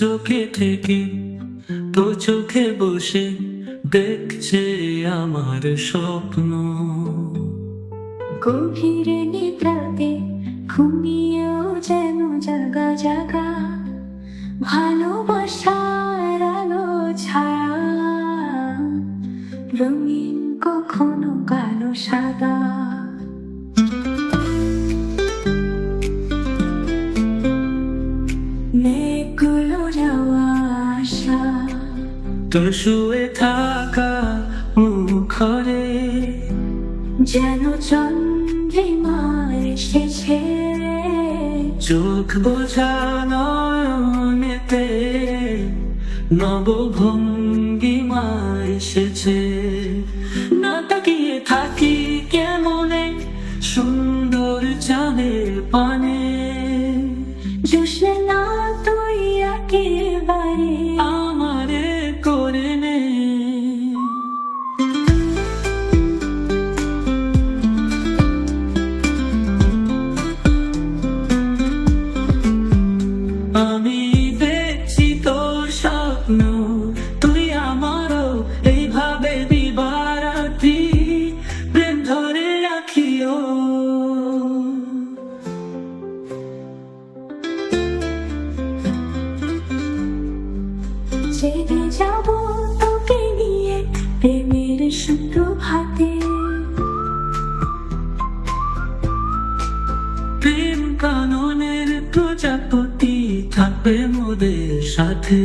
চোখে থেকে তো চোখে বসে দেখছে আমার স্বপ্ন। গভীরে নিদ্রাতে ঘুমিয়েও যেন জাগা জাগা, ভালোবাসার আলো ছায়া, রঙিন কখনো কালো সাদা। তোর শুয়ে থাকা মুখরে। যেন চন্দ্রিমা এসেছে চোখ বোঝা নয়নেতে নবভঙ্গিমা এসেছে। না তাকিয়ে থাকি কেমনে সুন্দর চাঁদের পানে। জোসে না তুই একেবারে। জেগে যাব তোকে নিয়ে প্রেমের সুপ্রভাতে প্রেম কাননের প্রজাপতি থাকবে মোদের সাথে।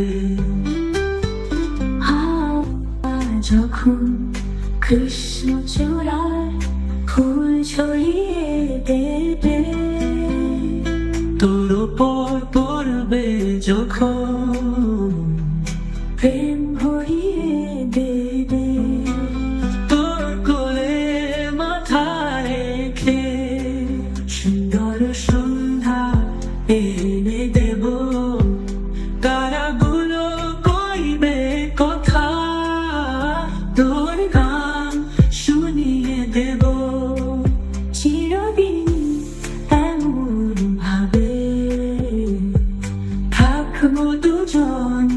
যখন কৃষ্ণ চূড়ার ফুল ছড়িয়ে দেবে। তোর পর পড়বে যখন দুজন